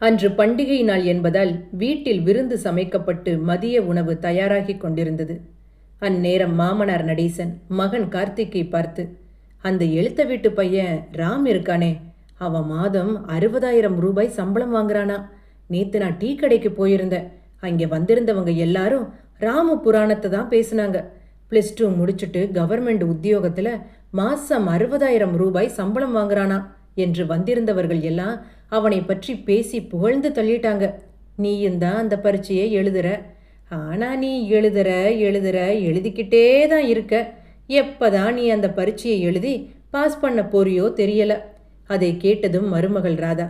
அன்று பண்டிகை நாள் என்பதால் வீட்டில் விருந்து சமைக்கப்பட்டு மதிய உணவு தயாராகிக் கொண்டிருந்தது. அந்நேரம் மாமனார் நடேசன் மகன் கார்த்திக்கை பார்த்து அந்த எழுத்த வீட்டு பையன் ராம் இருக்கானே அவன் மாதம் அறுபதாயிரம் ரூபாய் சம்பளம் வாங்குறானா? நேத்து நான் டீ கடைக்கு போயிருந்தேன். அங்கே வந்திருந்தவங்க எல்லாரும் ராம புராணத்தை தான் பேசுனாங்க. ப்ளஸ் டூ முடிச்சுட்டு கவர்மெண்ட் உத்தியோகத்தில் மாசம் அறுபதாயிரம் ரூபாய் சம்பளம் வாங்குறானா? என்று வந்திருந்தவர்கள் எல்லாம் அவனை பற்றி பேசி புகழ்ந்து தள்ளிட்டாங்க. நீயும் தான் அந்த பரீட்சையை எழுதுற? ஆனால் நீ எழுதுற எழுதுற எழுதிக்கிட்டே தான் இருக்க. எப்போதான் நீ அந்த பரீட்சையை எழுதி பாஸ் பண்ண போறியோ தெரியல. அதை கேட்டதும் மருமகள் ராதா.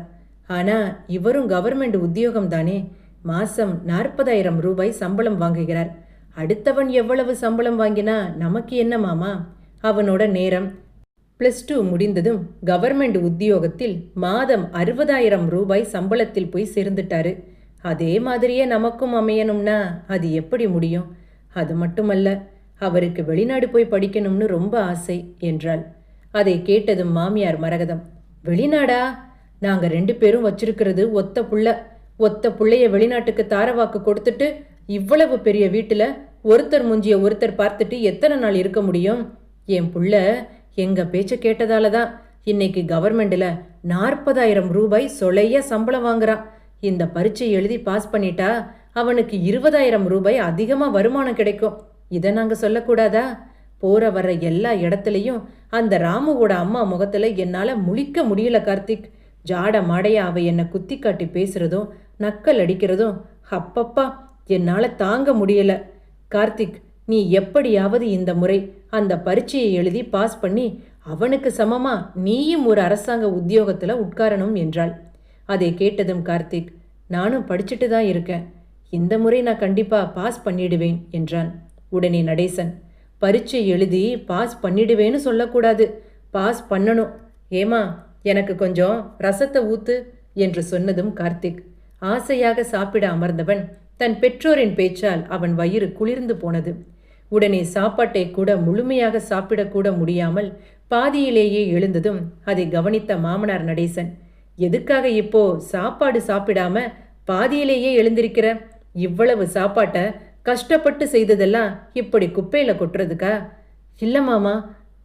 ஆனால் இவரும் கவர்மெண்ட் உத்தியோகம் தானே. மாசம் நாற்பதாயிரம் ரூபாய் சம்பளம் வாங்குகிறார். அடுத்தவன் எவ்வளவு சம்பளம் வாங்கினா நமக்கு என்ன மாமா? அவனோட நேரம். பிளஸ் டூ முடிந்ததும் கவர்மெண்ட் உத்தியோகத்தில் மாதம் அறுபதாயிரம் ரூபாய் சம்பளத்தில் போய் சேர்ந்துட்டாரு. அதே மாதிரியே நமக்கும் அமையணும்னா அது எப்படி முடியும்? அது மட்டுமல்ல அவருக்கு வெளிநாடு போய் படிக்கணும்னு ரொம்ப ஆசை என்றாள். அதை கேட்டதும் மாமியார் மரகதம் வெளிநாடா? நாங்க ரெண்டு பேரும் வச்சிருக்கிறது ஒத்த புள்ள. ஒத்த புள்ளைய வெளிநாட்டுக்கு தாரவாக்கு கொடுத்துட்டு இவ்வளவு பெரிய வீட்டுல ஒருத்தர் முஞ்சிய ஒருத்தர் பார்த்துட்டு எத்தனை நாள் இருக்க முடியும்? என் புள்ள எங்கள் பேச்சை கேட்டதால தான் இன்னைக்கு கவர்மெண்டில் நாற்பதாயிரம் ரூபாய் சொலைய சம்பளம் வாங்குறான். இந்த பரீட்சை எழுதி பாஸ் பண்ணிட்டா அவனுக்கு இருபதாயிரம் ரூபாய் அதிகமாக வருமானம் கிடைக்கும். இதை நாங்கள் சொல்லக்கூடாதா? போற வர்ற எல்லா இடத்துலையும் அந்த ராமுவோட அம்மா முகத்தில் என்னால் முழிக்க முடியல கார்த்திக். ஜாட மாடைய அவ என்னை குத்தி காட்டி பேசுறதும் நக்கல் அடிக்கிறதும் அப்பப்பா என்னால் தாங்க முடியல. கார்த்திக் நீ எப்படியாவது இந்த முறை அந்த பரீட்சையை எழுதி பாஸ் பண்ணி அவனுக்கு சமமா நீயும் ஒரு அரசாங்க உத்தியோகத்தில் உட்காரணும் என்றாள். அதை கேட்டதும் கார்த்திக் நானும் படிச்சுட்டு தான் இருக்கேன். இந்த முறை நான் கண்டிப்பாக பாஸ் பண்ணிடுவேன் என்றான். உடனே நடேசன் பரீட்சை எழுதி பாஸ் பண்ணிடுவேன்னு சொல்லக்கூடாது. பாஸ் பண்ணணும். ஏமா எனக்கு கொஞ்சம் ரசத்தை ஊத்து என்று சொன்னதும் கார்த்திக். ஆசையாக சாப்பிட அமர்ந்தவன் தன் பெற்றோரின் பேச்சால் அவன் வயிறு குளிர்ந்து போனது. உடனே சாப்பாட்டை கூட முழுமையாக சாப்பிடக்கூட முடியாமல் பாதியிலேயே எழுந்ததும் அதை கவனித்த மாமனார் நடேசன் எதுக்காக இப்போ சாப்பாடு சாப்பிடாம பாதியிலேயே எழுந்திருக்கிற? இவ்வளவு சாப்பாட்டை கஷ்டப்பட்டு செய்ததெல்லாம் இப்படி குப்பையில கொட்டுறதுக்கா? இல்ல மாமா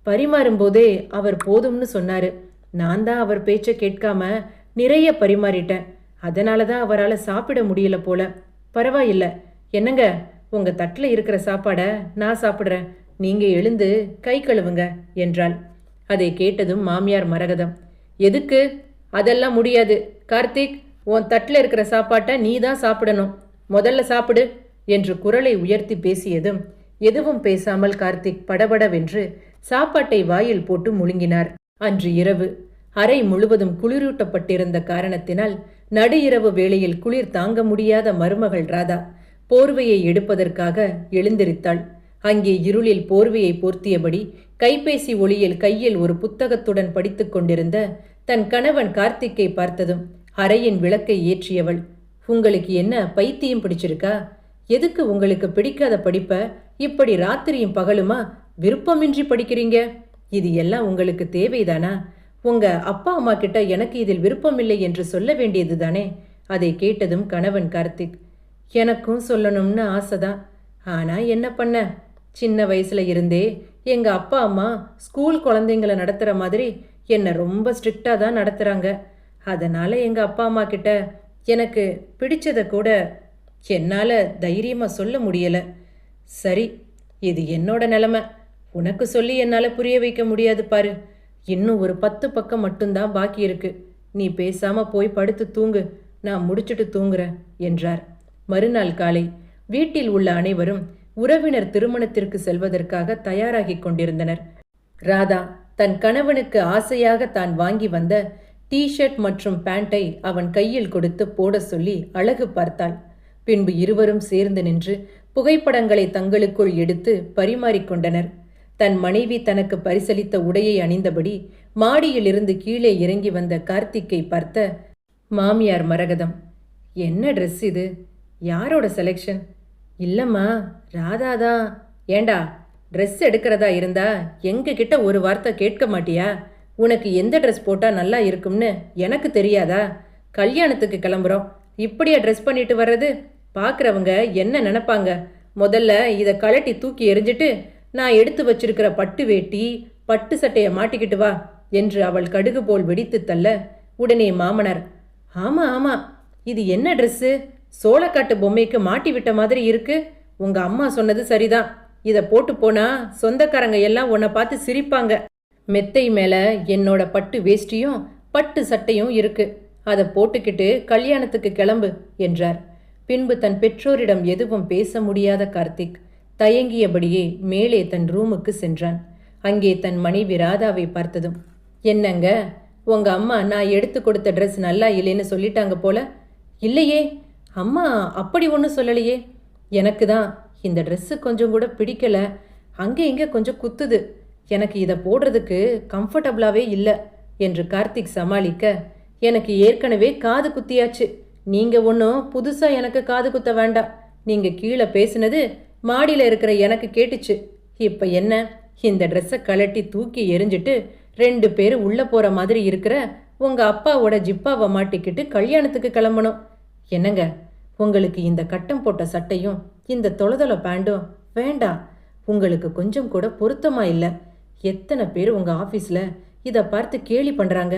பரிமாறும்போதே அவர் போதும்னு சொன்னாரு. நான் தான் அவர் பேச்சை கேட்காம நிறைய பரிமாறிட்டேன். அதனால தான் அவரால் சாப்பிட முடியல போல. பரவாயில்ல. என்னங்க உங்க தட்டில் இருக்கிற சாப்பாடை நான் சாப்பிட்றேன். நீங்க எழுந்து கை கழுவுங்க என்றாள். அதை கேட்டதும் மாமியார் மரகதம். எதுக்கு? அதெல்லாம் முடியாது. கார்த்திக் உன் தட்டில் இருக்கிற சாப்பாட்டை நீ தான் சாப்பிடணும். முதல்ல சாப்பிடு என்று குரலை உயர்த்தி பேசியதும் எதுவும் பேசாமல் கார்த்திக் படபடவென்று சாப்பாட்டை வாயில் போட்டு முழுங்கினார். அன்று இரவு அறை முழுவதும் குளிரூட்டப்பட்டிருந்த காரணத்தினால் நடு இரவு வேளையில் குளிர் தாங்க முடியாத மருமகள் ராதா போர்வையை எடுப்பதற்காக எழுந்திருத்தாள். அங்கே இருளில் போர்வையை போர்த்தியபடி கைபேசி ஒளியில் கையில் ஒரு புத்தகத்துடன் படித்துக் கொண்டிருந்த தன் கணவன் கார்த்திக்கை பார்த்ததும் அறையின் விளக்கை ஏற்றியவள் உங்களுக்கு என்ன பைத்தியம் பிடிச்சிருக்கா? எதுக்கு உங்களுக்கு பிடிக்காத படிப்ப? இப்படி ராத்திரியும் பகலுமா? விருப்பமின்றி படிக்கிறீங்க? இது எல்லாம் உங்களுக்கு தேவைதானா? உங்க அப்பா அம்மா கிட்ட எனக்கு இதில் விருப்பமில்லை என்று சொல்ல வேண்டியது தானே அதை கேட்டதும் கணவன் கார்த்திக் எனக்கும் சொல்லணும்னு ஆசைதான். ஆனால் என்ன பண்ண? சின்ன வயசுல இருந்தே எங்கள் அப்பா அம்மா ஸ்கூல் குழந்தைங்களை நடத்துகிற மாதிரி என்னை ரொம்ப ஸ்ட்ரிக்டாக தான் நடத்துகிறாங்க அதனால் எங்கள் அப்பா அம்மா கிட்ட எனக்கு பிடிச்சதை கூட என்னால் தைரியமாக சொல்ல முடியலை. சரி இது என்னோட நிலமை. உனக்கு சொல்லி என்னால் புரிய வைக்க முடியாது பாரு. இன்னும் ஒரு பத்து பக்கம் மட்டும்தான் பாக்கி இருக்கு. நீ பேசாமல் போய் படுத்து தூங்கு. நான் முடிச்சுட்டு தூங்குறேன் என்றார். மறுநாள் காலை வீட்டில் உள்ள அனைவரும் உறவினர் திருமணத்திற்கு செல்வதற்காக தயாராகிக் கொண்டிருந்தனர். ராதா தன் கணவனுக்கு ஆசையாக தான் வாங்கி வந்த டி ஷர்ட் மற்றும் பேண்டை அவன் கையில் கொடுத்து போட சொல்லி அழகு பார்த்தாள். பின்பு இருவரும் சேர்ந்து நின்று புகைப்படங்களை தங்களுக்குள் எடுத்து பரிமாறிக்கொண்டனர் தன் மனைவி தனக்கு பரிசளித்த உடையை அணிந்தபடி மாடியிலிருந்து கீழே இறங்கி வந்த கார்த்திக்கை பார்த்த மாமியார் மரகதம் என்ன ட்ரெஸ் இது? யாரோட செலெக்ஷன் இல்லைம்மா ராதா தான். ஏண்டா ட்ரெஸ் எடுக்கிறதா இருந்தா எங்ககிட்ட ஒரு வார்த்தை கேட்க மாட்டியா? உனக்கு எந்த ட்ரெஸ் போட்டால் நல்லா இருக்கும்னு எனக்கு தெரியாதா? கல்யாணத்துக்கு கிளம்புறோம். இப்படியா ட்ரெஸ் பண்ணிட்டு வர்றது? பார்க்குறவங்க என்ன நினைப்பாங்க? முதல்ல இதை கழட்டி தூக்கி எறிஞ்சிட்டு நான் எடுத்து வச்சிருக்கிற பட்டு வேட்டி பட்டு சட்டையை மாட்டிக்கிட்டு வா என்று அவள் கடுகு போல் வெடித்து தள்ள உடனே மாமனார் ஆமாம் ஆமாம் இது என்ன ட்ரெஸ்ஸு சோளக்காட்டு பொம்மைக்கு மாட்டி விட்ட மாதிரி இருக்கு. உங்க அம்மா சொன்னது சரிதான். இதை போட்டு போனா சொந்தக்காரங்க எல்லாம் உன்னை பார்த்து சிரிப்பாங்க. மெத்தை மேல என்னோட பட்டு வேஷ்டியும் பட்டு சட்டையும் இருக்கு. அதை போட்டுக்கிட்டு கல்யாணத்துக்கு கிளம்பு என்றார். பின்பு தன் பெற்றோரிடம் எதுவும் பேச முடியாத கார்த்திக் தயங்கியபடியே மேலே தன் ரூமுக்கு சென்றான். அங்கே தன் மனைவி ராதாவை பார்த்ததும் என்னங்க உங்க அம்மா நான் எடுத்து கொடுத்த ட்ரெஸ் நல்லா இல்லைன்னு சொல்லிட்டாங்க போல. இல்லையே அம்மா அப்படி ஒன்றும் சொல்லலையே. எனக்கு தான் இந்த ட்ரெஸ்ஸு கொஞ்சம் கூட பிடிக்கல. அங்கே இங்கே கொஞ்சம் குத்துது. எனக்கு இதை போடுறதுக்கு கம்ஃபர்டபுளாகவே இல்லை என்று கார்த்திக் சமாளிக்க எனக்கு ஏற்கனவே காது குத்தியாச்சு. நீங்கள் ஒன்றும் புதுசாக எனக்கு காது குத்த வேண்டாம். நீங்கள் கீழே பேசினது மாடியில் இருக்கிற எனக்கு கேட்டுச்சு. இப்போ என்ன? இந்த ட்ரெஸ்ஸை கலட்டி தூக்கி எரிஞ்சிட்டு ரெண்டு பேர் உள்ளே போகிற மாதிரி இருக்கிற உங்கள் அப்பாவோட ஜிப்பாவை மாட்டிக்கிட்டு கல்யாணத்துக்கு கிளம்பணும். என்னங்க? உங்களுக்கு இந்த கட்டம் போட்ட சட்டையும் இந்த தொலைதொல பேண்டும் வேண்டாம். உங்களுக்கு கொஞ்சம் கூட பொருத்தமா இல்லை. எத்தனை பேர் உங்கள் ஆஃபீஸில் இதை பார்த்து கேலி பண்ணுறாங்க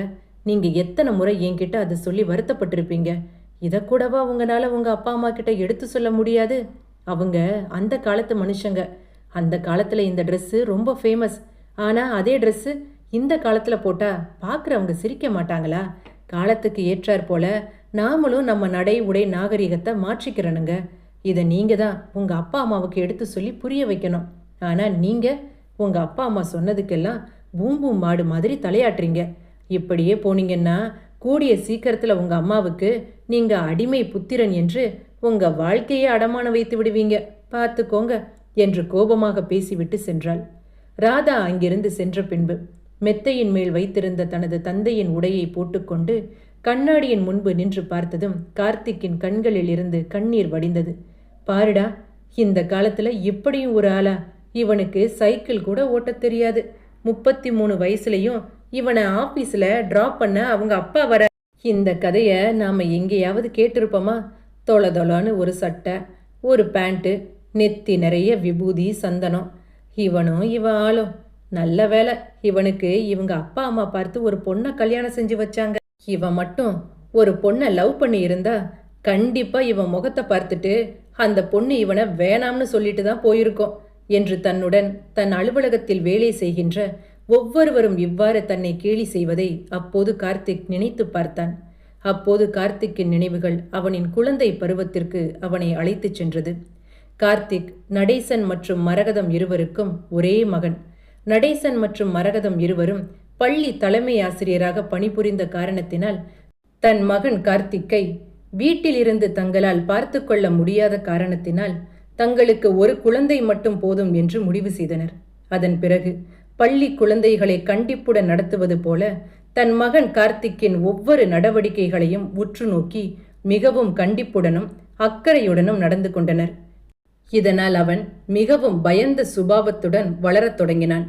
நீங்கள் எத்தனை முறை என்கிட்ட அதை சொல்லி வருத்தப்பட்டிருப்பீங்க? இதை கூடவா உங்களால் உங்கள் அப்பா அம்மா கிட்ட எடுத்து சொல்ல முடியாது? அவங்க அந்த காலத்து மனுஷங்க. அந்த காலத்தில் இந்த ட்ரெஸ்ஸு ரொம்ப ஃபேமஸ் ஆனால் அதே ட்ரெஸ்ஸு இந்த காலத்தில் போட்டால் பார்க்குறவங்க சிரிக்க மாட்டாங்களா? காலத்துக்கு ஏற்றாற் போல நாமளும் நம்ம நடை உடை நாகரிகத்தை மாற்றிக்கிறனுங்க இதை நீங்கள் தான் உங்கள் அப்பா அம்மாவுக்கு எடுத்து சொல்லி புரிய வைக்கணும். ஆனால் நீங்கள் உங்கள் அப்பா அம்மா சொன்னதுக்கெல்லாம் பூம்பூ மாடு மாதிரி தலையாட்டுறீங்க. இப்படியே போனீங்கன்னா கூடிய சீக்கிரத்தில் உங்கள் அம்மாவுக்கு நீங்கள் அடிமை புத்திரன் என்று உங்கள் வாழ்க்கையே அடமான வைத்து விடுவீங்க. பார்த்துக்கோங்க என்று கோபமாக பேசிவிட்டு சென்றாள். ராதா அங்கிருந்து சென்ற பின்பு மெத்தையின் மேல் வைத்திருந்த தனது தந்தையின் உடையை போட்டுக்கொண்டு கண்ணாடியின் முன்பு நின்று பார்த்ததும் கார்த்திக்கின் கண்களில் இருந்து கண்ணீர் வடிந்தது. பாருடா இந்த காலத்துல இப்படியும் ஒரு ஆளா? இவனுக்கு சைக்கிள் கூட ஓட்டத் தெரியாது. முப்பத்தி மூணு வயசுலையும் இவனை ஆபீஸ்ல டிராப் பண்ண அவங்க அப்பா வர இந்த கதையை நாம எங்கேயாவது கேட்டிருப்போமா? தொலை தொலன்னு ஒரு சட்டை ஒரு பேண்ட்டு நெத்தி நிறைய விபூதி சந்தனம். இவனும் இவ ஆளும். நல்ல வேலை இவனுக்கு இவங்க அப்பா அம்மா பார்த்து ஒரு பொண்ணை கல்யாணம் செஞ்சு வச்சாங்க. இவன் மட்டும் ஒரு பொண்ணை லவ் பண்ணி இருந்தா கண்டிப்பா இவன் முகத்தை பார்த்துட்டு அந்த பொண்ணு இவனை வேணாம்னு சொல்லிட்டு தான் போயிருக்கோம் என்று தன்னுடன் தன் அலுவலகத்தில் வேலை செய்கின்ற ஒவ்வொருவரும் இவ்வாறு தன்னை கேலி செய்வதை அப்போது கார்த்திக் நினைத்து பார்த்தான். அப்போது கார்த்திக்கின் நினைவுகள் அவனின் குழந்தை பருவத்திற்கு அவனை அழைத்துச் சென்றது. கார்த்திக் நடேசன் மற்றும் மரகதம் இருவருக்கும் ஒரே மகன். நடேசன் மற்றும் மரகதம் இருவரும் பள்ளி தலைமை ஆசிரியராக பணிபுரிந்த காரணத்தினால் தன் மகன் கார்த்திக்கை வீட்டிலிருந்து தங்களால் பார்த்து கொள்ள முடியாத காரணத்தினால் தங்களுக்கு ஒரு குழந்தை மட்டும் போதும் என்று முடிவு செய்தனர். அதன் பிறகு பள்ளி குழந்தைகளை கண்டிப்புடன் நடத்துவது போல தன் மகன் கார்த்திக்கின் ஒவ்வொரு நடவடிக்கைகளையும் உற்று நோக்கி மிகவும் கண்டிப்புடனும் அக்கறையுடனும் நடந்து கொண்டனர். இதனால் அவன் மிகவும் பயந்த சுபாவத்துடன் வளரத் தொடங்கினான்.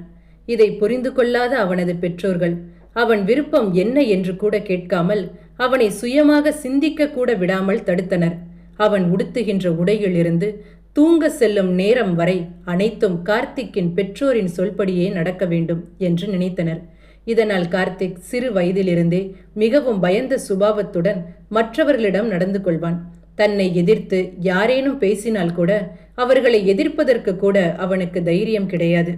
இதை புரிந்து கொள்ளாத அவனது பெற்றோர்கள் அவன் விருப்பம் என்ன என்று கூட கேட்காமல் அவனை சுயமாக சிந்திக்க கூட விடாமல் தடுத்தனர். அவன் உடுத்துகின்ற உடையிலிருந்து தூங்க செல்லும் நேரம் வரை அனைத்தும் கார்த்திக்கின் பெற்றோரின் சொல்படியே நடக்க வேண்டும் என்று நினைத்தனர். இதனால் கார்த்திக் சிறு வயதிலிருந்தே மிகவும் பயந்த சுபாவத்துடன் மற்றவர்களிடம் நடந்து கொள்வான். தன்னை எதிர்த்து யாரேனும் பேசினால் கூட அவர்களை எதிர்ப்பதற்கு கூட அவனுக்கு தைரியம் கிடையாது.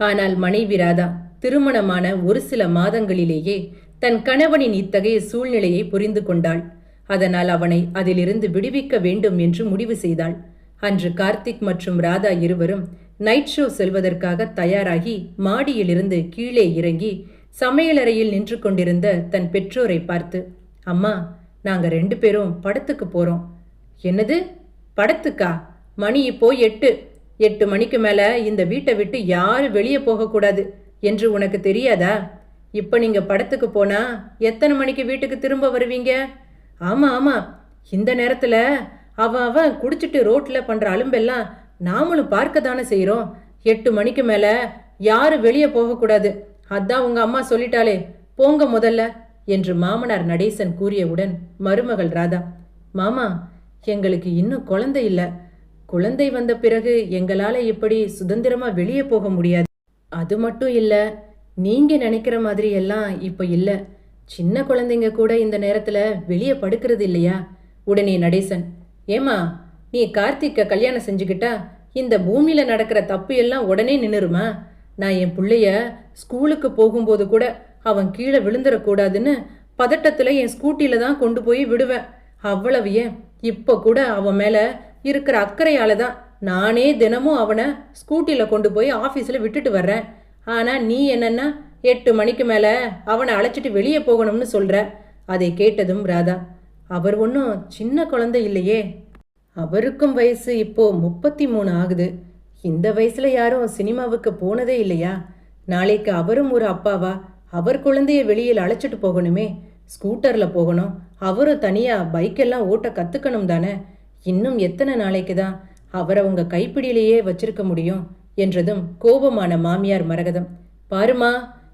ஆனால் மனைவி ராதா திருமணமான ஒரு சில மாதங்களிலேயே தன் கணவனின் இத்தகைய சூழ்நிலையை புரிந்து கொண்டாள். அதனால் அவனை அதிலிருந்து விடுவிக்க வேண்டும் என்று முடிவு செய்தாள். அன்று கார்த்திக் மற்றும் ராதா இருவரும் நைட் ஷோ செல்வதற்காக தயாராகி மாடியிலிருந்து கீழே இறங்கி சமையலறையில் நின்று கொண்டிருந்த தன் பெற்றோரை பார்த்து அம்மா நாங்க ரெண்டு பேரும் படத்துக்கு போறோம். என்னது? படத்துக்கா? மணி இப்போ எட்டு. எட்டு மணிக்கு மேலே இந்த வீட்டை விட்டு யாரும் வெளியே போகக்கூடாது. என்று உனக்கு தெரியாதா? இப்போ நீங்கள் படத்துக்கு போனால் எத்தனை மணிக்கு வீட்டுக்கு திரும்ப வருவீங்க? ஆமாம் ஆமாம் இந்த நேரத்தில் அவன் அவன் குடிச்சிட்டு ரோட்டில் பண்ணுற அலும்பெல்லாம் நாமளும் பார்க்க தானே செய்கிறோம் எட்டு மணிக்கு மேலே யாரும் வெளியே போகக்கூடாது. அதான் உங்கள் அம்மா சொல்லிட்டாளே போங்க முதல்ல என்று மாமனார் நடேசன் கூறியவுடன் மருமகள் ராதா மாமா எங்களுக்கு இன்னும் குழந்தை இல்லை. குழந்தை வந்த பிறகு எங்களால இப்படி சுதந்திரமா வெளியே போக முடியாது. அது மட்டும் இல்ல நீங்க நினைக்கிற மாதிரி எல்லாம் இப்ப இல்ல. சின்ன குழந்தைங்க கூட இந்த நேரத்துல வெளியே படுக்கிறது இல்லையா? உடனே நடேசன் ஏமா நீ கார்த்திக்க கல்யாணம் செஞ்சுக்கிட்டா இந்த பூமியில நடக்கிற தப்பு எல்லாம் உடனே நின்னுருமா? நான் என் பிள்ளைய ஸ்கூலுக்கு போகும்போது கூட அவன் கீழே விழுந்துடக்கூடாதுன்னு பதட்டத்தில் என் ஸ்கூட்டியில தான் கொண்டு போய் விடுவேன். அவ்வளவு ஏன்? இப்போ கூட அவன் மேலே இருக்கிற அக்கறையால் தான் நானே தினமும் அவனை ஸ்கூட்டியில் கொண்டு போய் ஆஃபீஸில் விட்டுட்டு வர்றேன். ஆனால் நீ என்னென்னா எட்டு மணிக்கு மேலே அவனை அழைச்சிட்டு வெளியே போகணும்னு சொல்கிற அதை கேட்டதும் ராதா அவர் ஒன்றும் சின்ன குழந்தை இல்லையே. அவருக்கும் வயசு இப்போ முப்பத்தி மூணு ஆகுது. இந்த வயசுல யாரும் சினிமாவுக்கு போனதே இல்லையா? நாளைக்கு அவரும் ஒரு அப்பாவா? அவர் குழந்தைய வெளியில் அழைச்சிட்டு போகணுமே. ஸ்கூட்டரில் போகணும். அவரும் தனியாக பைக்கெல்லாம் ஓட்ட கற்றுக்கணும் தானே. இன்னும் எத்தனை நாளைக்கு தான் அவரை உங்க கைப்பிடியிலேயே வச்சிருக்க முடியும்? என்றதும் கோபமான மாமியார் மரகதம். பாருமா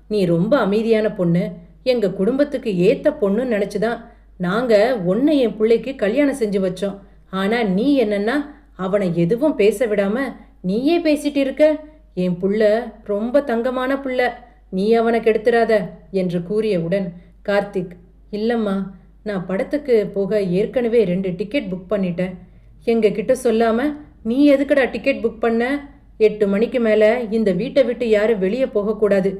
நீ ரொம்ப அமைதியான பொண்ணு. எங்க குடும்பத்துக்கு ஏத்த பொண்ணுன்னு நினைச்சுதான் நாங்க உன்னை என் பிள்ளைக்கு கல்யாணம் செஞ்சு வச்சோம். ஆனா நீ என்னன்னா அவனை எதுவும் பேச விடாம நீயே பேசிட்டு இருக்க? என் புள்ள ரொம்ப தங்கமான புள்ள. நீ அவனை கெடுத்துறாத என்று கூறியவுடன் கார்த்திக் இல்லம்மா நான் படத்துக்கு போக ஏற்கனவே ரெண்டு டிக்கெட் புக் பண்ணிட்டேன். எங்க கிட்ட சொல்லாம நீ எதுக்கடா டிக்கெட் புக் பண்ண? எட்டு மணிக்கு மேல இந்த வீட்டை விட்டு யாரும் வெளியே போகக்கூடாது.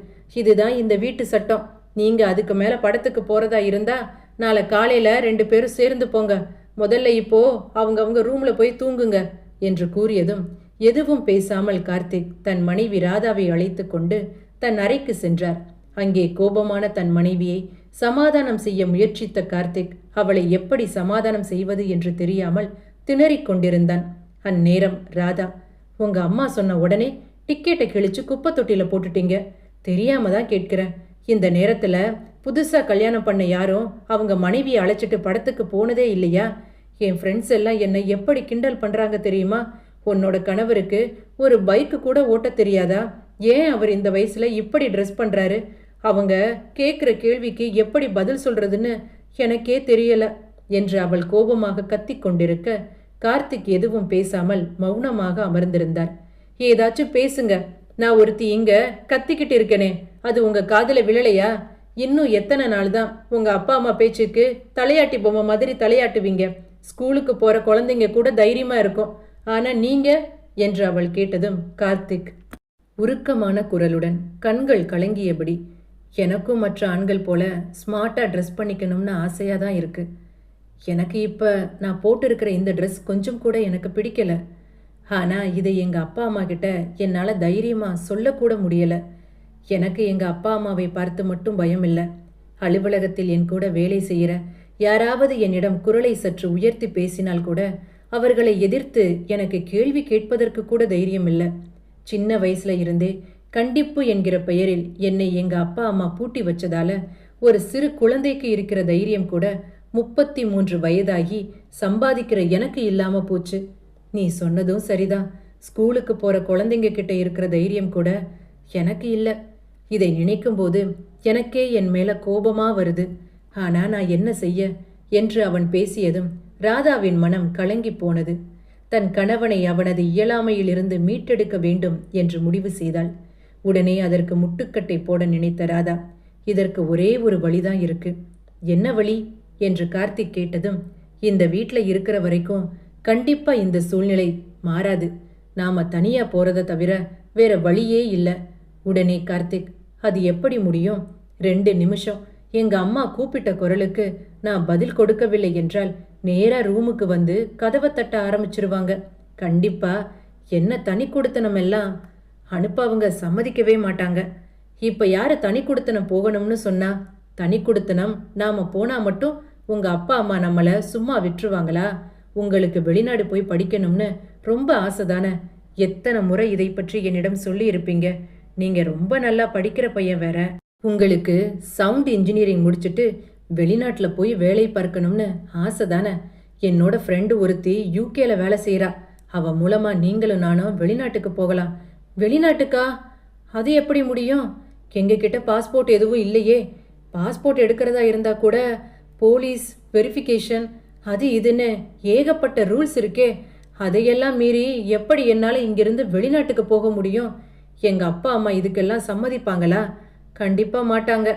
இதுதான் இந்த வீட்டு சட்டம். நீங்க அதுக்கு மேல படத்துக்கு போறதா இருந்தா நாளை காலையில ரெண்டு பேரும் சேர்ந்து போங்க. முதல்ல இப்போ அவங்க அவங்க ரூம்ல போய் தூங்குங்க என்று கூறியதும் எதுவும் பேசாமல் கார்த்திக் தன் மனைவி ராதாவை அழைத்து கொண்டு தன் அறைக்கு சென்றார். அங்கே கோபமான தன் மனைவியை சமாதானம் செய்ய முயற்சித்த கார்த்திக் அவளை எப்படி சமாதானம் செய்வது என்று தெரியாமல் திணறிக் கொண்டிருந்தான். அந்நேரம் ராதா உங்க அம்மா சொன்ன உடனே டிக்கெட்டை கிழிச்சு குப்பை தொட்டியில் போட்டுட்டீங்க. தெரியாம தான் கேட்கிறேன். இந்த நேரத்துல புதுசா கல்யாணம் பண்ண யாரும் அவங்க மனைவியை அழைச்சிட்டு படத்துக்கு போனதே இல்லையா? என் ஃப்ரெண்ட்ஸ் எல்லாம் என்னை எப்படி கிண்டல் பண்றாங்க தெரியுமா? உன்னோட கணவருக்கு ஒரு பைக்கு கூட ஓட்ட தெரியாதா? ஏன் அவர் இந்த வயசுல இப்படி ட்ரெஸ் பண்றாரு? அவங்க கேட்குற கேள்விக்கு எப்படி பதில் சொல்றதுன்னு எனக்கே தெரியல என்று அவள் கோபமாக கத்திக் கொண்டிருக்க கார்த்திக் எதுவும் பேசாமல் மௌனமாக அமர்ந்திருந்தார். ஏதாச்சும் பேசுங்க. நான் ஒருத்தி இங்க கத்திக்கிட்டு இருக்கனே. அது உங்க காதல விழலையா? இன்னும் எத்தனை நாள் தான்? உங்க அப்பா அம்மா பேச்சுக்கு தலையாட்டி பொம்மை மாதிரி தலையாட்டுவீங்க. ஸ்கூலுக்கு போற குழந்தைங்க கூட தைரியமா இருக்கும். ஆனா நீங்க? என்று அவள் கேட்டதும் கார்த்திக் உருக்கமான குரலுடன் கண்கள் கலங்கியபடி எனக்கும் மற்ற ஆண்கள் போல ஸ்மார்ட்டாக ட்ரெஸ் பண்ணிக்கணும்னு ஆசையாக தான் இருக்குது எனக்கு இப்போ நான் போட்டிருக்கிற இந்த ட்ரெஸ் கொஞ்சம் கூட எனக்கு பிடிக்கல. ஆனால் இதை எங்கள் அப்பா அம்மா கிட்ட என்னால் தைரியமாக சொல்லக்கூட முடியலை. எனக்கு எங்கள் அப்பா அம்மாவை பார்த்து மட்டும் பயம் இல்லை. அலுவலகத்தில் என் கூட வேலை செய்கிற யாராவது என்னிடம் குரலை சற்று உயர்த்தி பேசினால் கூட அவர்களை எதிர்த்து எனக்கு கேள்வி கேட்பதற்கு கூட தைரியம் இல்லை. சின்ன வயசுல இருந்தே கண்டிப்பு என்கிற பெயரில் என்னை எங்க அப்பா அம்மா பூட்டி வச்சதால ஒரு சிறு குழந்தைக்கு இருக்கிற தைரியம் கூட முப்பத்தி மூன்று வயதாகி சம்பாதிக்கிற எனக்கு இல்லாம போச்சு. நீ சொன்னதும் சரிதான். ஸ்கூலுக்கு போற குழந்தைங்க கிட்ட இருக்கிற தைரியம் கூட எனக்கு இல்லை. இதை நினைக்கும்போது எனக்கே என் மேல கோபமா வருது. ஆனா நான் என்ன செய்ய? என்று அவன் பேசியதும் ராதாவின் மனம் கலங்கி போனது. தன் கணவனை அவனது இயலாமையிலிருந்து மீட்டெடுக்க வேண்டும் என்று முடிவு செய்தாள். உடனே அதற்கு முட்டுக்கட்டை போட நினைத்த ராதா இதற்கு ஒரே ஒரு வழிதான் இருக்கு. என்ன வழி? என்று கார்த்திக் கேட்டதும் இந்த வீட்டில் இருக்கிற வரைக்கும் கண்டிப்பா இந்த சூழ்நிலை மாறாது. நாம தனியா போறத தவிர வேற வழியே இல்லை. உடனே கார்த்திக் அது எப்படி முடியும்? ரெண்டு நிமிஷம். எங்க அம்மா கூப்பிட்ட குரலுக்கு நான் பதில் கொடுக்கவில்லை என்றால் நேரா ரூமுக்கு வந்து கதவை தட்ட ஆரம்பிச்சிருவாங்க. கண்டிப்பா. என்ன தனி கொடுத்தனம் எல்லாம் அனுப்ப அவங்க சம்மதிக்கவே மாட்டாங்க. இப்போ யார் தனி கொடுத்தனம் போகணும்னு சொன்னா தனி கொடுத்தனம் நாம் போனால் மட்டும் உங்கள் அப்பா அம்மா நம்மளை சும்மா விட்டுருவாங்களா? உங்களுக்கு வெளிநாடு போய் படிக்கணும்னு ரொம்ப ஆசை தானே? எத்தனை முறை இதை பற்றி என்னிடம் சொல்லியிருப்பீங்க நீங்கள் ரொம்ப நல்லா படிக்கிற பையன் வேற. உங்களுக்கு சவுண்ட் இன்ஜினியரிங் முடிச்சுட்டு வெளிநாட்டில் போய் வேலை பார்க்கணும்னு ஆசை தானே? என்னோட ஃப்ரெண்டு ஒருத்தி யூகேல வேலை செய்கிறா அவ மூலமாக நீங்களும் நானும் வெளிநாட்டுக்கு போகலாம். வெளிநாட்டுக்கா? அது எப்படி முடியும்? எங்ககிட்ட பாஸ்போர்ட் எதுவும் இல்லையே. பாஸ்போர்ட் எடுக்கிறதா இருந்தால் கூட போலீஸ் வெரிஃபிகேஷன் அது இதுன்னு ஏகப்பட்ட ரூல்ஸ் இருக்கே. அதையெல்லாம் மீறி எப்படி என்னால் இங்கிருந்து வெளிநாட்டுக்கு போக முடியும்? எங்கள் அப்பா அம்மா இதுக்கெல்லாம் சம்மதிப்பாங்களா? கண்டிப்பாக மாட்டாங்க.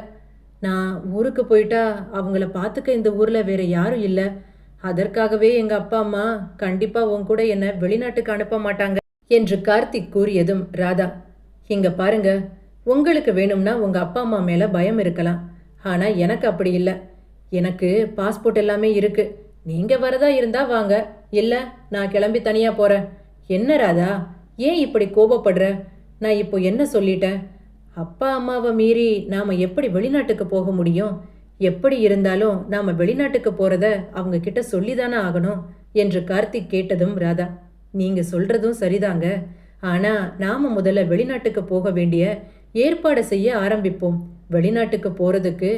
நான் ஊருக்கு போயிட்டா அவங்கள பார்த்துக்க இந்த ஊரில் வேற யாரும் இல்லை. அதற்காகவே எங்கள் அப்பா அம்மா கண்டிப்பாக உன் கூட என்னை வெளிநாட்டுக்கு அனுப்ப மாட்டாங்க. என்று கார்த்திக் கூறியதும் ராதா இங்க பாருங்க. உங்களுக்கு வேணும்னா உங்க அப்பா அம்மா மேல பயம் இருக்கலாம். ஆனா எனக்கு அப்படி இல்லை. எனக்கு பாஸ்போர்ட் எல்லாமே இருக்கு. நீங்க வரதா இருந்தா வாங்க. இல்ல நான் கிளம்பி தனியா போறேன். என்ன ராதா? ஏன் இப்படி கோபப்படுற? நான் இப்போ என்ன சொல்லிட்டேன்? அப்பா அம்மாவை மீறி நாம எப்படி வெளிநாட்டுக்கு போக முடியும்? எப்படி இருந்தாலும் நாம வெளிநாட்டுக்கு போறத அவங்க கிட்ட சொல்லிதானே ஆகணும்? என்று கார்த்திக் கேட்டதும் ராதா நீங்க சொல்றதும் சரிதாங்க. ஆனா நாம முதல்ல வெளிநாட்டுக்கு போக வேண்டிய ஏற்பாடு செய்ய ஆரம்பிப்போம். வெளிநாட்டுக்கு போறதுக்கு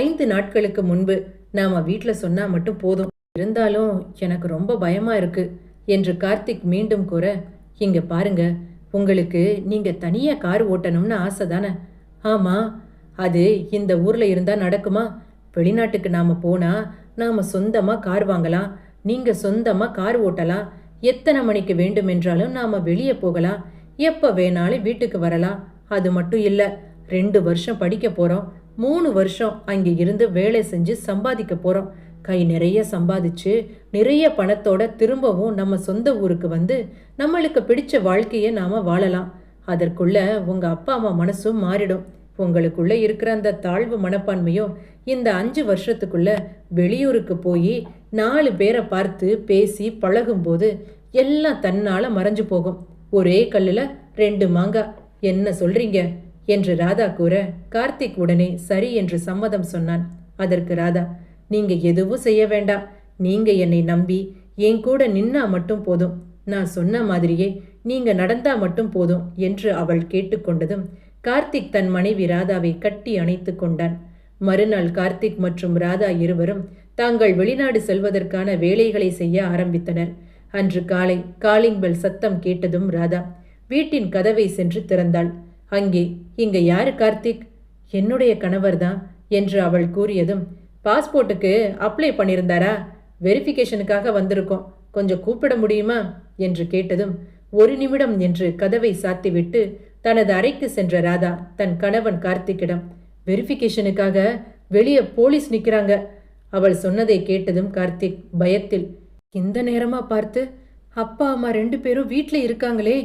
ஐந்து நாட்களுக்கு முன்பு நாம வீட்டில் சொன்னா மட்டும் போதும். இருந்தாலும் எனக்கு ரொம்ப பயமா இருக்கு என்று கார்த்திக் மீண்டும் கூற இங்க பாருங்க உங்களுக்கு நீங்க தனியா கார் ஓட்டணும்னு ஆசை தானே? ஆமா அது இந்த ஊர்ல இருந்தா நடக்குமா? வெளிநாட்டுக்கு நாம போனா நாம சொந்தமா கார் வாங்கலாம். நீங்க சொந்தமா கார் ஓட்டலாம். எத்தனை மணிக்கு வேண்டுமென்றாலும் நாம வெளியே போகலாம். எப்போ வேணாலும் வீட்டுக்கு வரலாம். அது மட்டும் இல்லை ரெண்டு வருஷம் படிக்க போகிறோம் மூணு வருஷம் அங்கே இருந்து வேலை செஞ்சு சம்பாதிக்க போகிறோம் கை நிறைய சம்பாதிச்சு நிறைய பணத்தோட திரும்பவும் நம்ம சொந்த ஊருக்கு வந்து நம்மளுக்கு பிடிச்ச வாழ்க்கையை நாம் வாழலாம். அதற்குள்ள உங்கள் அப்பா அம்மா மனசும் மாறிடும். உங்களுக்குள்ளே இருக்கிற அந்த தாழ்வு மனப்பான்மையும் இந்த அஞ்சு வருஷத்துக்குள்ள வெளியூருக்கு போய் நாலு பேரை பார்த்து பேசி பழகும்போது எல்லாம் தன்னால் மறைஞ்சு போகும். ஒரே கல்லில் ரெண்டு மாங்காய் என்ன சொல்றீங்க? என்று ராதா கூற கார்த்திக் உடனே சரி என்று சம்மதம் சொன்னான். அதற்கு ராதா நீங்க எதுவும் செய்ய வேண்டாம். நீங்க என்னை நம்பி என் கூட நின்னா மட்டும் போதும். நான் சொன்ன மாதிரியே நீங்க நடந்தா மட்டும் போதும் என்று அவள் கேட்டுக்கொண்டதும் கார்த்திக் தன் மனைவி ராதாவை கட்டி அணைத்து கொண்டான். மறுநாள் கார்த்திக் மற்றும் ராதா இருவரும் தாங்கள் வெளிநாடு செல்வதற்கான வேலைகளை செய்ய ஆரம்பித்தனர். அன்று காலை காலிங் பெல் சத்தம் கேட்டதும் ராதா வீட்டின் கதவை சென்று திறந்தாள். அங்கே இங்க யாரு கார்த்திக்? என்னுடைய கணவர்தான் என்று அவள் கூறியதும் பாஸ்போர்ட்டுக்கு அப்ளை பண்ணியிருந்தாரா வெரிஃபிகேஷனுக்காக வந்திருக்கோம். கொஞ்சம் கூப்பிட முடியுமா? என்று கேட்டதும் ஒரு நிமிடம் என்று கதவை சாத்திவிட்டு தனது அறைக்கு சென்ற ராதா தன் கணவன் கார்த்திக்கிடம் வெரிஃபிகேஷனுக்காக வெளியே போலீஸ் நிற்கிறாங்க அவள் சொன்னதை கேட்டதும் கார்த்திக் பயத்தில் இந்த நேரமா பார்த்து? அப்பா அம்மா ரெண்டு பேரும் வீட்டில் இருக்காங்களே.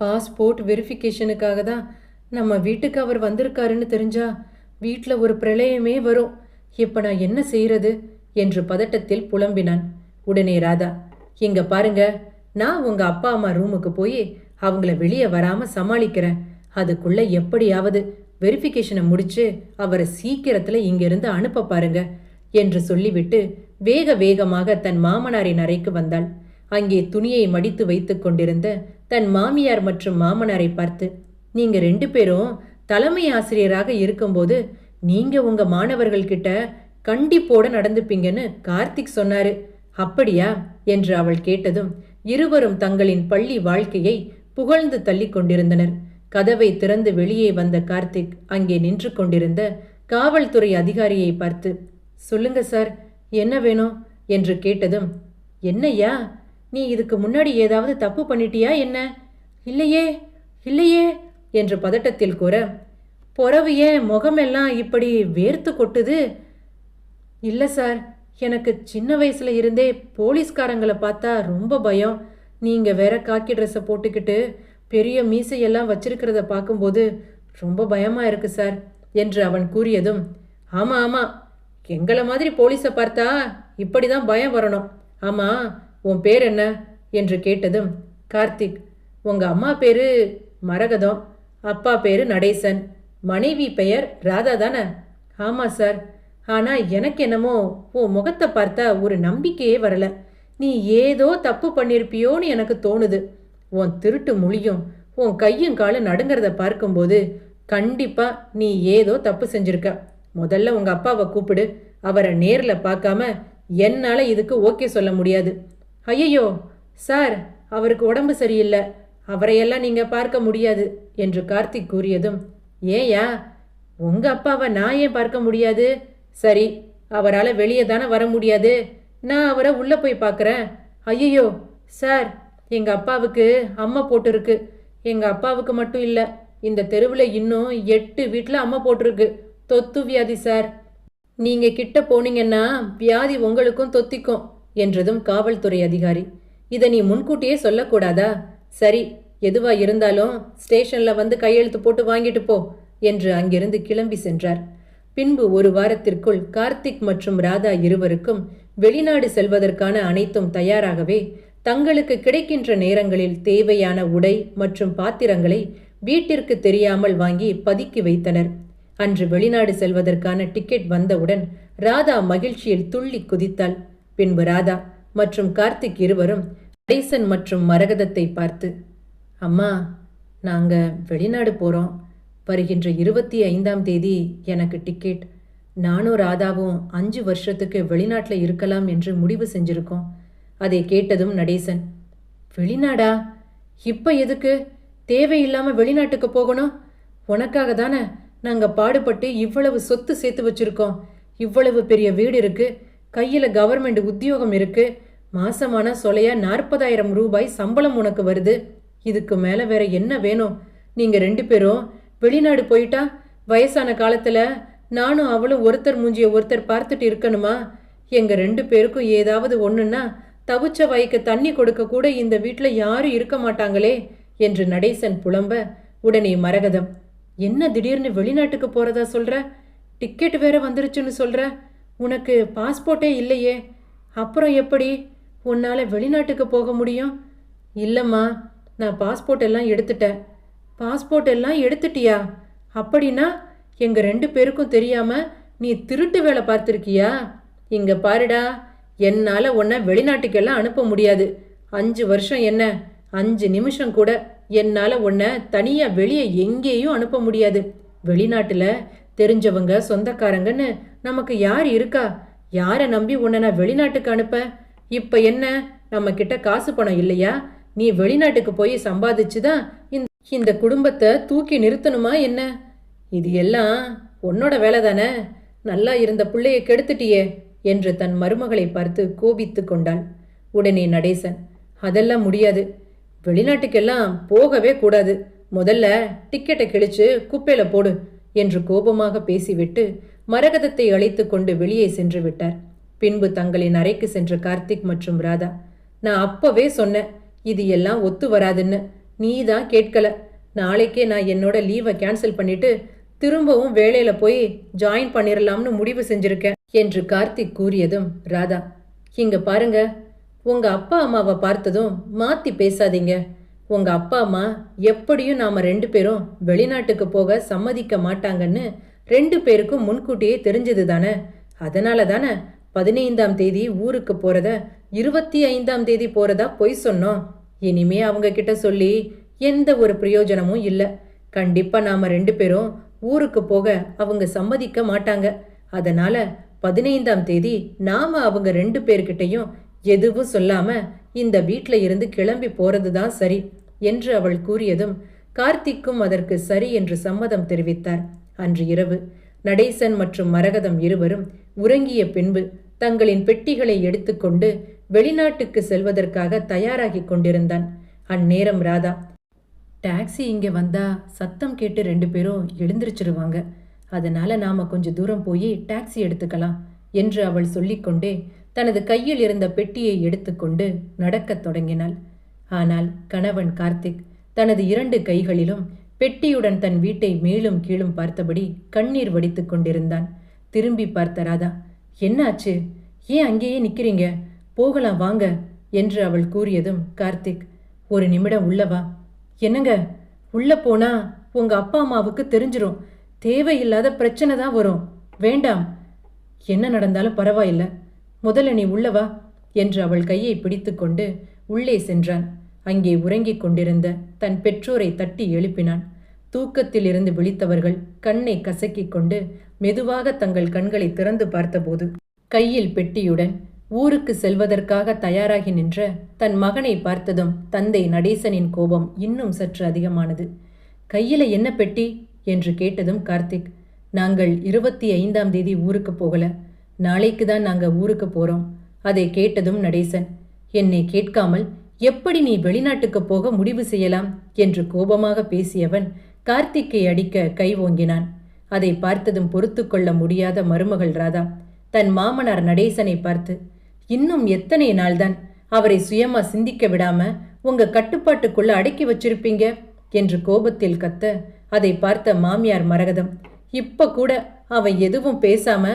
பாஸ்போர்ட் வெரிஃபிகேஷனுக்காக தான் நம்ம வீட்டுக்கு அவர் வந்திருக்காருன்னு தெரிஞ்சா வீட்டில் ஒரு பிரளயமே வரும். இப்போ நான் என்ன செய்யறது என்று பதட்டத்தில் புலம்பினான் உடனே ராதா. இங்க பாருங்க நான் உங்க அப்பா அம்மா ரூமுக்கு போய் அவங்கள வெளியே வராம சமாளிக்கிறேன் அதுக்குள்ள எப்படியாவது வெரிஃபிகேஷனை முடிச்சு அவரை சீக்கிரத்துல இங்கிருந்து அனுப்ப பாருங்க என்று சொல்லிவிட்டு வேக வேகமாக தன் மாமனாரின் அறைக்கு வந்தாள். அங்கே துணியை மடித்து வைத்துக் கொண்டிருந்த தன் மாமியார் மற்றும் மாமனாரை பார்த்து நீங்க ரெண்டு பேரும் தலைமை ஆசிரியராக இருக்கும்போது நீங்க உங்க மாணவர்கள் கிட்ட கண்டிப்போட நடந்துப்பீங்கன்னு கார்த்திக் சொன்னாரு. அப்படியா? என்று அவள் கேட்டதும் இருவரும் தங்களின் பள்ளி வாழ்க்கையை புகழ்ந்து தள்ளி கொண்டிருந்தனர் கதவை திறந்து வெளியே வந்த கார்த்திக் அங்கே நின்று கொண்டிருந்த காவல்துறை அதிகாரியை பார்த்து சொல்லுங்க சார் என்ன வேணும்? என்று கேட்டதும் என்னையா நீ இதுக்கு முன்னாடி ஏதாவது தப்பு பண்ணிட்டியா என்ன? இல்லையே இல்லையே என்று பதட்டத்தில் கூற பொறவு ஏன் முகமெல்லாம் இப்படி வேர்த்து கொட்டுது? இல்லை சார் எனக்கு சின்ன வயசுல இருந்தே போலீஸ்காரங்களை பார்த்தா ரொம்ப பயம். நீங்க வேற காக்கி ட்ரெஸ்ஸை போட்டுக்கிட்டு பெரிய மீசையெல்லாம் வச்சிருக்கிறத பார்க்கும்போது ரொம்ப பயமா இருக்கு சார் என்று அவன் கூறியதும் ஆமா ஆமா எங்களை மாதிரி போலீஸை பார்த்தா இப்படி தான் பயம் வரணும். ஆமா உன் பேர் என்ன? என்று கேட்டதும் கார்த்திக். உங்க அம்மா பேரு மரகதம் அப்பா பேரு நடேசன் மனைவி பெயர் ராதா தானே? ஆமாம் சார் ஆனால் எனக்கு என்னமோ உன் முகத்தை பார்த்தா ஒரு நம்பிக்கையே வரலை. நீ ஏதோ தப்பு பண்ணியிருப்பியோன்னு எனக்கு தோணுது. உன் திருட்டு மொழியும் உன் கையும் காலும் நடுங்கிறத பார்க்கும்போது கண்டிப்பா நீ ஏதோ தப்பு செஞ்சிருக்க. முதல்ல உங்க அப்பாவை கூப்பிடு. அவரை நேரில் பார்க்காம என்னால் இதுக்கு ஓகே சொல்ல முடியாது. ஐயையோ சார் அவருக்கு உடம்பு சரியில்லை. அவரையெல்லாம் நீங்கள் பார்க்க முடியாது என்று கார்த்திக் கூறியதும் ஏயா உங்கள் அப்பாவை நான் ஏன் பார்க்க முடியாது? சரி அவரால் வெளியே தானே வர முடியாது. நான் அவரை உள்ளே போய் பார்க்குறேன். ஐயோ சார் எங்கள் அப்பாவுக்கு அம்மா போட்டிருக்கு. எங்கள் அப்பாவுக்கு மட்டும் இல்லை இந்த தெருவில் இன்னும் எட்டு வீட்டில் அம்மா போட்டிருக்கு. தொத்து வியாதி சார். நீங்கள் கிட்ட போனீங்கன்னா வியாதி உங்களுக்கும் தொத்திக்கும் என்றதும் காவல்துறை அதிகாரி. இதை நீ முன்கூட்டியே சொல்லக்கூடாதா? சரி எதுவா இருந்தாலும் ஸ்டேஷனில் வந்து கையெழுத்து போட்டு வாங்கிட்டு போ என்று அங்கிருந்து கிளம்பி சென்றார். பின்பு ஒரு வாரத்திற்குள் கார்த்திக் மற்றும் ராதா இருவருக்கும் வெளிநாடு செல்வதற்கான அனைத்தும் தயாராகவே தங்களுக்கு கிடைக்கின்ற நேரங்களில் தேவையான உடை மற்றும் பாத்திரங்களை வீட்டிற்கு தெரியாமல் வாங்கி பதுக்கி வைத்தனர். அன்று வெளிநாடு செல்வதற்கான டிக்கெட் வந்தவுடன் ராதா மகிழ்ச்சியில் துள்ளி குதித்தாள். பின்பு ராதா மற்றும் கார்த்திக் இருவரும் நடேசன் மற்றும் மரகதத்தை பார்த்து அம்மா நாங்க வெளிநாடு போறோம். வருகின்ற இருபத்தி ஐந்தாம் தேதி எனக்கு டிக்கெட் நானும் ராதாவும் அஞ்சு வருஷத்துக்கு வெளிநாட்டில் இருக்கலாம் என்று முடிவு செஞ்சிருக்கோம். அதை கேட்டதும் நடேசன் வெளிநாடா? இப்போ எதுக்கு? தேவையில்லாமல் வெளிநாட்டுக்கு போகணும்? உனக்காக தானே நாங்கள் பாடுபட்டு இவ்வளவு சொத்து சேர்த்து வச்சிருக்கோம். இவ்வளவு பெரிய வீடு இருக்குது கையில் கவர்மெண்ட் உத்தியோகம் இருக்குது மாசமான சொலையா நாற்பதாயிரம் ரூபாய் சம்பளம் உனக்கு வருது. இதுக்கு மேலே வேற என்ன வேணும்? நீங்கள் ரெண்டு பேரும் வெளிநாடு போயிட்டா? வயசான காலத்தில் நானும் அவளும் ஒருத்தர் மூஞ்சிய ஒருத்தர் பார்த்துட்டு இருக்கணுமா? எங்கள் ரெண்டு பேருக்கும் ஏதாவது ஒன்றுன்னா தவிச்ச வயக்கு தண்ணி கொடுக்க கூட இந்த வீட்டில் யாரும் இருக்க மாட்டாங்களே என்று நடேசன் புலம்ப உடனே மரகதம். என்ன திடீர்னு வெளிநாட்டுக்கு போகிறதா சொல்கிற டிக்கெட் வேற வந்துருச்சுன்னு சொல்கிற உனக்கு பாஸ்போர்ட்டே இல்லையே. அப்புறம் எப்படி? உன்னால் வெளிநாட்டுக்கு போக முடியும்? இல்லைம்மா நான் பாஸ்போர்ட் எல்லாம் எடுத்துட்டேன். பாஸ்போர்ட் எல்லாம் எடுத்துட்டியா? அப்படின்னா எங்கள் ரெண்டு பேருக்கும் தெரியாமல் நீ திருட்டு வேலை பார்த்துருக்கியா? இங்கே பாருடா என்னால் உன்னை வெளிநாட்டுக்கெல்லாம் அனுப்ப முடியாது. அஞ்சு வருஷம் என்ன? அஞ்சு நிமிஷம் கூட என்னால் உன்னை தனியாக வெளியே எங்கேயும் அனுப்ப முடியாது. வெளிநாட்டில் தெரிஞ்சவங்க சொந்தக்காரங்கன்னு நமக்கு யார் இருக்கா? யாரை நம்பி உன்னை நான் வெளிநாட்டுக்கு அனுப்ப? இப்போ என்ன? நம்ம கிட்ட காசு பணம் இல்லையா? நீ வெளிநாட்டுக்கு போய் சம்பாதிச்சு தான் இந்த இந்த குடும்பத்தை தூக்கி நிறுத்தணுமா என்ன? இது எல்லாம் உன்னோட வேலை தானே நல்லா இருந்த பிள்ளையை கெடுத்துட்டியே என்று தன் மருமகளை பார்த்து கோபித்து கொண்டாள் உடனே நடேசன். அதெல்லாம் முடியாது. வெளிநாட்டுக்கெல்லாம் போகவே கூடாது. முதல்ல டிக்கெட்டை கிழிச்சு குப்பையில போடு என்று கோபமாக பேசிவிட்டு மரகதத்தை அழைத்து கொண்டு வெளியே சென்று விட்டார். பின்பு தங்களின் அறைக்கு சென்ற கார்த்திக் மற்றும் ராதா நான் அப்பவே சொன்னேன் இது எல்லாம் ஒத்து வராதுன்னு. நீ தான் கேட்கல. நாளைக்கே நான் என்னோட லீவை கேன்சல் பண்ணிட்டு திரும்பவும் வேலையில போய் ஜாயின் பண்ணிடலாம்னு முடிவு செஞ்சிருக்கேன் என்று கார்த்திக் கூறியதும் ராதா இங்க பாருங்க. உங்க அப்பா அம்மாவை பார்த்ததும் மாத்தி பேசாதீங்க. உங்க அப்பா அம்மா எப்படியும் நாம ரெண்டு பேரும் வெளிநாட்டுக்கு போக சம்மதிக்க மாட்டாங்கன்னு ரெண்டு பேருக்கும் முன்கூட்டியே தெரிஞ்சது தானே. அதனால தானே பதினைந்தாம் தேதி ஊருக்கு போறத இருபத்தி ஐந்தாம் தேதி போறதா பொய் சொன்னோம். இனிமே அவங்க கிட்ட சொல்லி எந்த ஒரு பிரயோஜனமும் இல்லை. கண்டிப்பா நாம ரெண்டு பேரும் ஊருக்கு போக அவங்க சம்மதிக்க மாட்டாங்க. அதனால பதினைந்தாம் தேதி நாம அவங்க ரெண்டு பேர்கிட்டையும் எதுவும் சொல்லாம இந்த வீட்டில் இருந்து கிளம்பி போறது தான் சரி என்று அவள் கூறியதும் கார்த்திக்கும் அதற்கு சரி என்று சம்மதம் தெரிவித்தார். அன்று இரவு நடேசன் மற்றும் மரகதம் இருவரும் உறங்கிய பின்பு தங்களின் பெட்டிகளை எடுத்துக்கொண்டு வெளிநாட்டுக்கு செல்வதற்காக தயாராகி கொண்டிருந்தான். அந்நேரம் ராதா டாக்ஸி இங்கே வந்தா சத்தம் கேட்டு ரெண்டு பேரும் எழுந்திருச்சிருவாங்க. அதனால நாம கொஞ்சம் தூரம் போய் டாக்ஸி எடுத்துக்கலாம் என்று அவள் சொல்லிக்கொண்டே தனது கையில் இருந்த பெட்டியை எடுத்துக்கொண்டு நடக்கத் தொடங்கினாள். ஆனால் கணவன் கார்த்திக் தனது இரண்டு கைகளிலும் பெட்டியுடன் தன் வீட்டை மேலும் கீழும் பார்த்தபடி கண்ணீர் வடித்து கொண்டிருந்தான். திரும்பி பார்த்த ராதா என்னாச்சு? ஏன் அங்கேயே நிற்கிறீங்க போகலாம் வாங்க என்று அவள் கூறியதும் கார்த்திக் ஒரு நிமிடம் உள்ளவா? என்னங்க? உள்ள போனா உங்க அப்பா அம்மாவுக்கு தெரிஞ்சிரும். தேவையில்லாத பிரச்சனை தான் வரும். வேண்டாம். என்ன நடந்தாலும் பரவாயில்ல. முதல்ல நீ உள்ளவா என்று அவள் கையை பிடித்துக்கொண்டு உள்ளே சென்றான். அங்கே உறங்கிக் கொண்டிருந்த தன் பெற்றோரை தட்டி எழுப்பினான். தூக்கத்தில் இருந்து விழித்தவர்கள் கண்ணை கசக்கிக் கொண்டு மெதுவாக தங்கள் கண்களை திறந்து பார்த்தபோது கையில் பெட்டியுடன் ஊருக்கு செல்வதற்காக தயாராகி நின்ற தன் மகனை பார்த்ததும் தந்தை நடேசனின் கோபம் இன்னும் சற்று அதிகமானது. கையில என்ன பெட்டி? என்று கேட்டதும் கார்த்திக். நாங்கள் இருபத்தி ஐந்தாம் தேதி ஊருக்கு போகல. நாளைக்கு தான் நாங்க ஊருக்கு போறோம். அதை கேட்டதும் நடேசன். என்னை கேட்காமல் எப்படி நீ வெளிநாட்டுக்கு போக முடிவு செய்யலாம்? என்று கோபமாக பேசியவன் கார்த்திக்கை அடிக்க கை ஓங்கினான். அதை பார்த்ததும் பொறுத்து கொள்ள முடியாத மருமகள் ராதா தன் மாமனார் நடேசனை பார்த்து இன்னும் எத்தனை நாள்தான் அவரை சுயமா சிந்திக்க விடாம உங்க கட்டுப்பாட்டுக்குள்ள அடக்கி வச்சிருப்பீங்க? என்று கோபத்தில் கத்த அதை பார்த்த மாமியார் மரகதம். இப்ப கூட அவன் எதுவும் பேசாம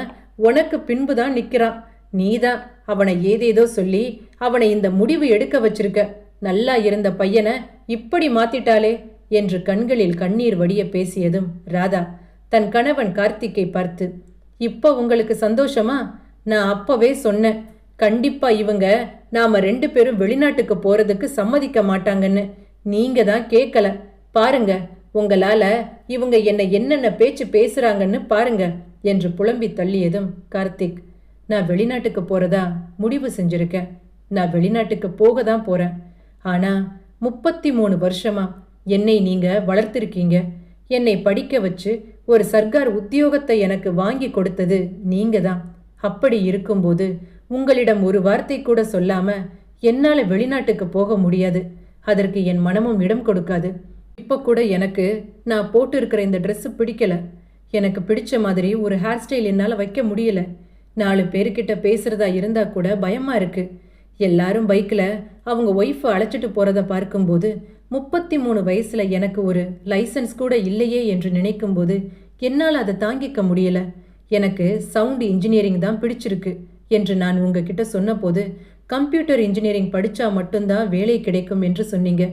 உனக்கு பின்புதான் நிக்கிறான் நீதான் அவனை ஏதேதோ சொல்லி அவனை இந்த முடிவு எடுக்க வச்சிருக்க. நல்லா இருந்த பையனை இப்படி மாத்திட்டாளே என்று கண்களில் கண்ணீர் வடிய பேசியதும் ராதா தன் கணவன் கார்த்திக்கை பார்த்து இப்போ உங்களுக்கு சந்தோஷமா? நான் அப்பவே சொன்னேன். கண்டிப்பா இவங்க நாம ரெண்டு பேரும் வெளிநாட்டுக்கு போறதுக்கு சம்மதிக்க மாட்டாங்கன்னு நீங்க தான் கேட்கல பாருங்க உங்களால இவங்க என்ன என்னென்ன பேச்சு பேசுறாங்கன்னு பாருங்க என்று புலம்பி தள்ளியதும் கார்த்திக். நான் வெளிநாட்டுக்கு போறதா முடிவு செஞ்சிருக்கேன். நான் வெளிநாட்டுக்கு போக தான் போறேன். ஆனா முப்பத்தி மூணு வருஷமா என்னை நீங்க வளர்த்திருக்கீங்க. என்னை படிக்க வச்சு ஒரு சர்க்கார் உத்தியோகத்தை எனக்கு வாங்கி கொடுத்தது நீங்க தான். அப்படி இருக்கும்போது உங்களிடம் ஒரு வார்த்தை கூட சொல்லாம என்னால வெளிநாட்டுக்கு போக முடியாது. அதற்கு என் மனமும் இடம் கொடுக்காது. இப்போ கூட எனக்கு நான் போட்டு இருக்கிற இந்த ட்ரெஸ்ஸு பிடிக்கல. எனக்கு பிடிச்ச மாதிரி ஒரு ஹேர் ஸ்டைல் என்னால் வைக்க முடியல. நாலு பேர்கிட்ட பேசுறதா இருந்தா கூட பயமா இருக்கு. எல்லாரும் பைக்கில் அவங்க ஒய்ஃபை அழைச்சிட்டு போகிறத பார்க்கும்போது முப்பத்தி மூணு வயசுல எனக்கு ஒரு லைசன்ஸ் கூட இல்லையே என்று நினைக்கும்போது என்னால் அதை தாங்கிக்க முடியல. எனக்கு சவுண்ட் இன்ஜினியரிங் தான் பிடிச்சிருக்கு. என்று நான் உங்ககிட்ட சொன்னபோது கம்ப்யூட்டர் இன்ஜினியரிங் படிச்சா மட்டும்தான் வேலை கிடைக்கும் என்று சொன்னீங்க.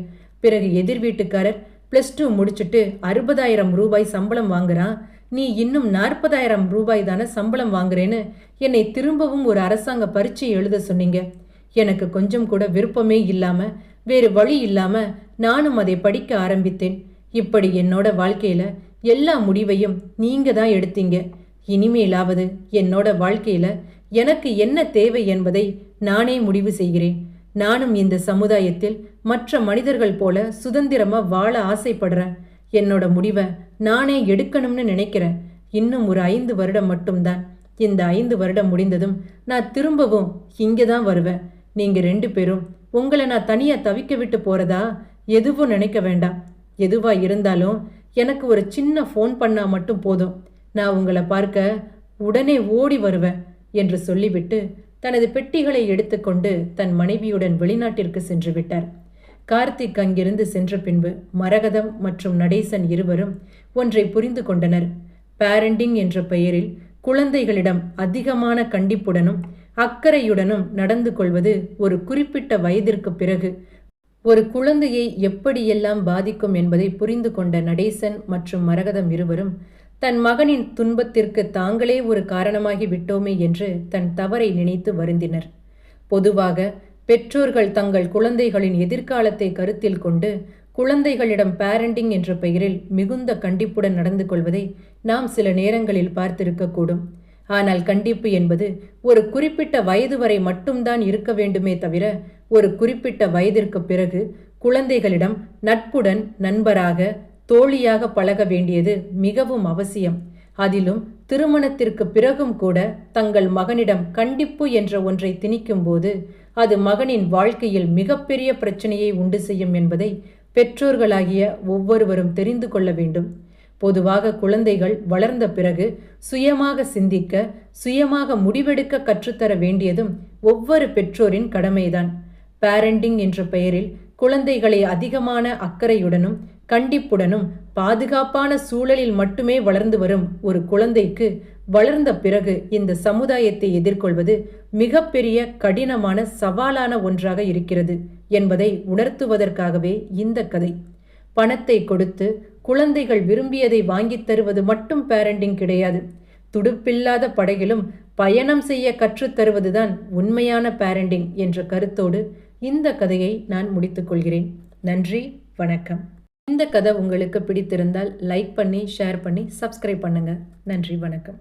பிறகு எதிர் வீட்டுக்காரர் பிளஸ் டூ முடிச்சுட்டு அறுபதாயிரம் ரூபாய் சம்பளம் வாங்குறான் நீ இன்னும் நாற்பதாயிரம் ரூபாய் தானே சம்பளம் வாங்குறேன்னு என்னை திரும்பவும் ஒரு அரசாங்க பரீட்சை எழுத சொன்னீங்க. எனக்கு கொஞ்சம் கூட விருப்பமே இல்லாமல் வேறு வழி இல்லாமல் நானும் அதை படிக்க ஆரம்பித்தேன். இப்படி என்னோட வாழ்க்கையில் எல்லா முடிவையும் நீங்கள் தான் எடுத்தீங்க. இனிமேலாவது என்னோட வாழ்க்கையில் எனக்கு என்ன தேவை என்பதை நானே முடிவு செய்கிறேன். நானும் இந்த சமுதாயத்தில் மற்ற மனிதர்கள் போல சுதந்திரமா வாழ ஆசைப்படுறேன். என்னோட முடிவை நானே எடுக்கணும்னு நினைக்கிறேன். இன்னும் ஒரு ஐந்து வருடம் மட்டும்தான். இந்த ஐந்து வருடம் முடிந்ததும் நான் திரும்பவும் இங்கே தான் வருவேன். நீங்கள் ரெண்டு பேரும் உங்களை நான் தனியாக தவிக்க விட்டு போகிறதா எதுவும் நினைக்க வேண்டாம். எதுவாக இருந்தாலும் எனக்கு ஒரு சின்ன ஃபோன் பண்ணால் மட்டும் போதும். நான் உங்களை பார்க்க உடனே ஓடி வருவேன். என்று சொல்லிவிட்டு தனது பெட்டிகளை எடுத்துக்கொண்டு தன் மனைவியுடன் வெளிநாட்டிற்கு சென்று விட்டார். கார்த்திக் அங்கிருந்து சென்ற பின்பு மரகதம் மற்றும் நடேசன் இருவரும் ஒன்றை புரிந்து கொண்டனர். பேரண்டிங் என்ற பெயரில் குழந்தைகளிடம் அதிகமான கண்டிப்புடனும் அக்கறையுடனும் நடந்து கொள்வது ஒரு குறிப்பிட்ட வயதிற்கு பிறகு ஒரு குழந்தையை எப்படியெல்லாம் பாதிக்கும் என்பதை புரிந்து கொண்ட நடேசன் மற்றும் மரகதம் இருவரும் தன் மகனின் துன்பத்திற்கு தாங்களே ஒரு காரணமாகி விட்டோமே என்று தன் தவறை நினைத்து வருந்தினர். பொதுவாக பெற்றோர்கள் தங்கள் குழந்தைகளின் எதிர்காலத்தை கருத்தில் கொண்டு குழந்தைகளிடம் பேரண்டிங் என்ற பெயரில் மிகுந்த கண்டிப்புடன் நடந்து கொள்வதை நாம் சில நேரங்களில் பார்த்திருக்கக்கூடும். ஆனால் கண்டிப்பு என்பது ஒரு குறிப்பிட்ட வயது வரை மட்டும்தான் இருக்க வேண்டுமே தவிர ஒரு குறிப்பிட்ட வயதிற்கு பிறகு குழந்தைகளிடம் நட்புடன் நண்பராக தோழியாக பழக வேண்டியது மிகவும் அவசியம். அதிலும் திருமணத்திற்கு பிறகும் கூட தங்கள் மகனிடம் கண்டிப்பு என்ற ஒன்றை திணிக்கும்போது அது மகனின் வாழ்க்கையில் மிகப்பெரிய பிரச்சனையை உண்டு செய்யும் என்பதை பெற்றோர்களாகிய ஒவ்வொருவரும் தெரிந்து கொள்ள வேண்டும். பொதுவாக குழந்தைகள் வளர்ந்த பிறகு சுயமாக சிந்திக்க சுயமாக முடிவெடுக்க கற்றுத்தர வேண்டியதும் ஒவ்வொரு பெற்றோரின் கடமைதான். பேரண்டிங் என்ற பெயரில் குழந்தைகளை அதிகமான அக்கறையுடனும் கண்டிப்புடனும் பாதுகாப்பான சூழலில் மட்டுமே வளர்ந்து வரும் ஒரு குழந்தைக்கு வளர்ந்த பிறகு இந்த சமுதாயத்தை எதிர்கொள்வது மிகப்பெரிய கடினமான சவாலான ஒன்றாக இருக்கிறது என்பதை உணர்த்துவதற்காகவே இந்த கதை. பணத்தை கொடுத்து குழந்தைகள் விரும்பியதை வாங்கித் தருவது மட்டும் பேரண்டிங் கிடையாது. துடுப்பில்லாத படகிலும் பயணம் செய்ய கற்றுத்தருவதுதான் உண்மையான பேரண்டிங் என்ற கருத்தோடு இந்த கதையை நான் முடித்துக்கொள்கிறேன் நன்றி வணக்கம். இந்த கதை உங்களுக்கு பிடித்திருந்தால் லைக் பண்ணி ஷேர் பண்ணி சப்ஸ்கிரைப் பண்ணுங்கள் நன்றி வணக்கம்.